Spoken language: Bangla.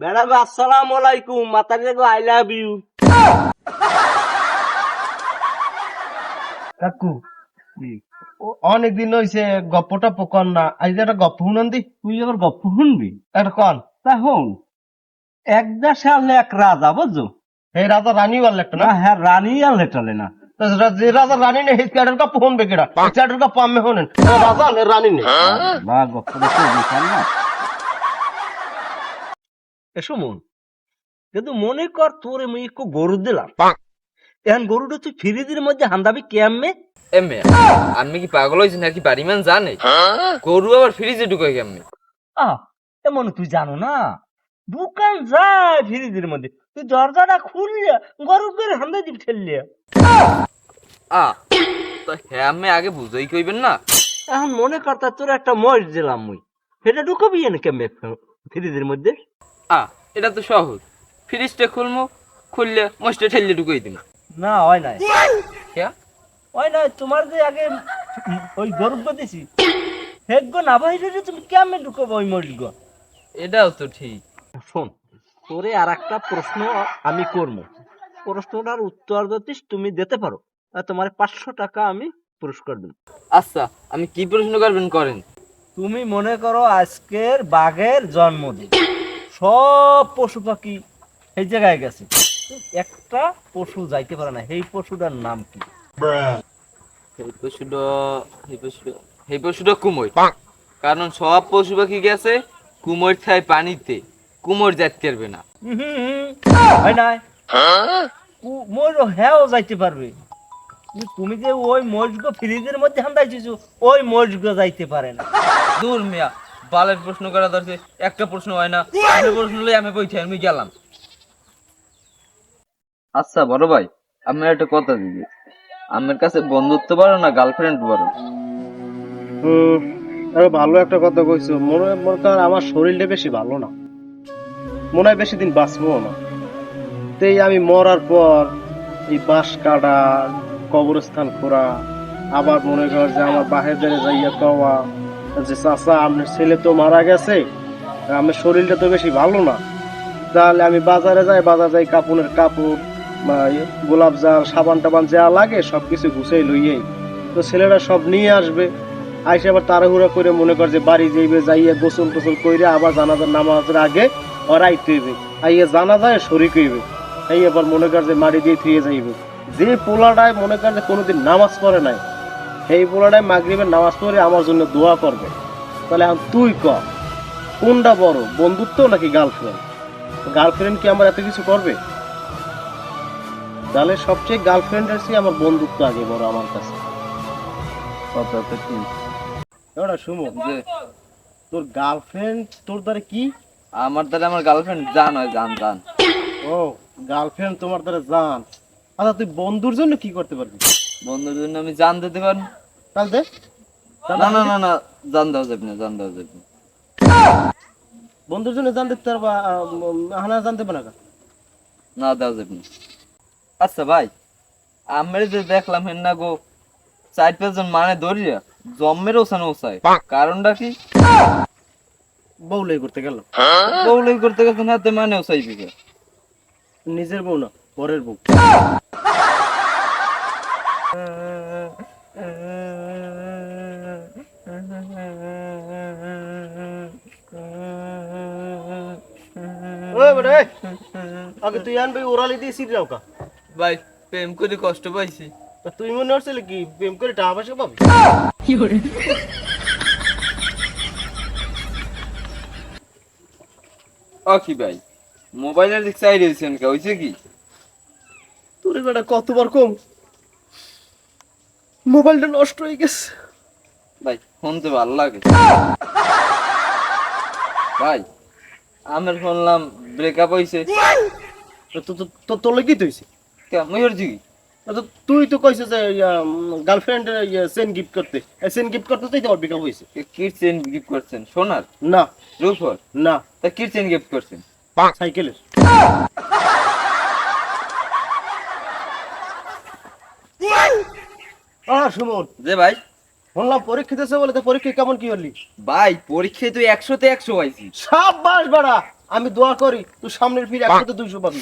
বেড়া গো আসসালাম আলাইকুম। মাতারি গো আই লাভ ইউ কাকু অনেক দিন হইছে গপ্পটা পকন না। আজ একটা গপ্প শুনান দি। তুই আবার গপ্প শুনবি? একটা কন। তা হন একদা সালে এক রাজা বুঝছ? এই রাজা রানী বললে একটা না? না হ্যাঁ রানী আর লেটালে না। রাজা রানী নেই সেই ক্যাডের কাপ শুনবে কেডা? ক্যাডের কাপ আমি শুনেন। রাজা নে রানী নেই বা গপ্পটা তো বিশাল না এসো মন কিন্তু মনে কর তোর আমি একটু গরু দিলাম। এখন গরুটা তুই ফ্রিজের মধ্যে হান্দাবি কেমনে এমে আমি কি পাগল হয়েছি নাকি বাড়িমান জানে? গরু আবার ফ্রিজে ঢুকে কেমনি? আহ এমন তুই জানো না? দোকান যায় ফ্রিজের মধ্যে। তুই দরজাটা খুললে গরু করে হান্দা দিবি ঠেললে। আ তো হ্যাঁ আমি আগে বুঝাই কইবেন না? এখন মনে কর তা তোর একটা মশ দিলাম মুই। সেটা ঢুকাবি না কেমনে ফ্রিজের মধ্যে? আ এটা তো সহজ। ফ্রিজটা খুলমু খুললে মশটা ঠেললে ঢুকাই দিন না হয় নাই। হ্যাঁ হয় নাই তোমার যে আগে ওই গরু দিছি হেগ না বাইরে তুমি কেমনে ঢুকাবো ওই গো? এটাও তো ঠিক। শোন তোরে আর একটা প্রশ্ন আমি করব প্রশ্নটার উত্তর যদি তুমি দিতে পারো তোমার পাঁচশো টাকা আমি পুরস্কার দেব আচ্ছা আমি কি প্রশ্ন করবেন করেন? তুমি মনে করো আজকের বাঘের জন্মদিন। সব পশু পাখি এই জায়গায় গেছে। একটা পশু যাইতে পারে না এই পশুটার নাম কি? এই পশুটা এই পশুটা এই পশুটা কুমোর। কারণ সব পশু পাখি গেছে কুমোর পানিতে কুমোর যাইতে পারবে না। হয়? হ্যাঁ যাইতে পারবে। তুমি যে ওই মজগো ফ্রিজের মধ্যে হান্দাইছিস ওই মজগো যাইতে পারে না। দূর মিয়া বালের প্রশ্ন করা দরকার একটা প্রশ্ন হয় না প্রশ্ন লই আমি বইতে আমি গেলাম। আচ্ছা বড় ভাই আমি একটা কথা দিবি। আমার কাছে বন্ধুত্ব বাড়ো না গার্লফ্রেন্ড বাড়ো? হুম আরে ভালো একটা কথা কইছো। মনে মনে কর আমার শরীরটা বেশি ভালো না। মনে হয় বেশি দিন বাঁচবো না। তেই আমি মরার পর এই বাঁশ কাটা কবরস্থান খোঁড়া আবার মনে কর যে আমার বাহের যাইয়া কওয়া যে চাচা, আপনার ছেলে তো মারা গেছে, আমার শরীরটা তো বেশি ভালো না। তাহলে আমি বাজারে যাই, বাজার যাই কাপড়ের কাপড় ইয়ে গোলাপ জাল সাবান টাবান যা লাগে সব কিছু গুছাই লইয়াই তো ছেলেরা সব নিয়ে আসবে। আইসে আবার তাড়াহুড়া করে মনে কর যে বাড়ি যাইবে, যাইয়া গোসল টোসল কইরে আবার জানাজার নামাজের আগে অরাই হইবে। আইয়ে জানা যায় শরিক হইবে। এই আবার মনে কর যে মারি দিয়ে থুয়ে যাইবে। যে পোলাটায় মনে কর যে কোনোদিন নামাজ পড়ে নাই সেই পোলাটায় মাগরিবের নামাজ পড়ে আমার জন্য দোয়া করবে। তাহলে এখন তুই ক কোনটা বড় বন্ধুত্ব নাকি গার্লফ্রেন্ড গার্লফ্রেন্ড কি আমার এত কিছু করবে? তাহলে সবচেয়ে গার্লফ্রেন্ডের চেয়ে আমার বন্ধুত্ব আগে বড় আমার কাছে। কথা তো ঠিক ওটা সুমন যে তোর গার্লফ্রেন্ড তোর দ্বারা কি? আমার দ্বারা আমার গার্লফ্রেন্ড জান হয় জান জান। ও গার্লফ্রেন্ড তোমার দ্বারা জান। আচ্ছা তুই বন্ধুর জন্য কি করতে পারবি? বন্ধুর জন্য আমি জান দিতে পারি তাহলে না না না না জান দেওয়া যাবে না জান দেওয়া যাবে বন্ধুর জন্য জান দিতে পারবা হানা জানতে পারে না না দেওয়া যাবে না। আচ্ছা ভাই আমরা যে দেখলাম হেন না গো চার পাঁচজন মানে ধরিয়া জম্মের ওসানো ওসায়। কারণটা কি? বউলাই করতে গেল। বউলাই করতে গেছেন হাতে মানে ওসাই বিকে নিজের বউ না পরের বউ। ওই বেটা, এই। আগে তুই আনবি ওরালি দিয়ে সিট যাও কা ভাই প্রেম করে কষ্ট পাইছি তা তুই মনে হচ্ছিল কি প্রেম করে টাকা পয়সা পাবি ও কি ভাই মোবাইলের দিক চাই রয়েছেন কে হয়েছে কি তোর বেটা কতবার কম মোবাইলটা নষ্ট হয়ে গেছে। ভাই ফোন তো ভালো লাগে। ভাই আমার শুনলাম ব্রেকআপ হয়েছে তো তো- তো- তো তোর কি তুইছে কে ময়ূর জি তো তুই তো কইছিস যে গার্লফ্রেন্ড সেন গিফট করতে। সেন গিফট করতে তুই তোমার বিকাপ হয়েছে কি চেন গিফট করছেন? সোনার? না। রূপর? না। তা কি চেন গিফট করছেন? সাইকেলের। সুমন। যে ভাই। শুনলাম পরীক্ষা দিতেছে বলে তো পরীক্ষা কেমন কি হলি? ভাই পরীক্ষায় তুই একশোতে একশো পাইছি। সাব্বাস বাড়া আমি দোয়া করি তুই সামনের ফিরে একশোতে দুইশো পাবি।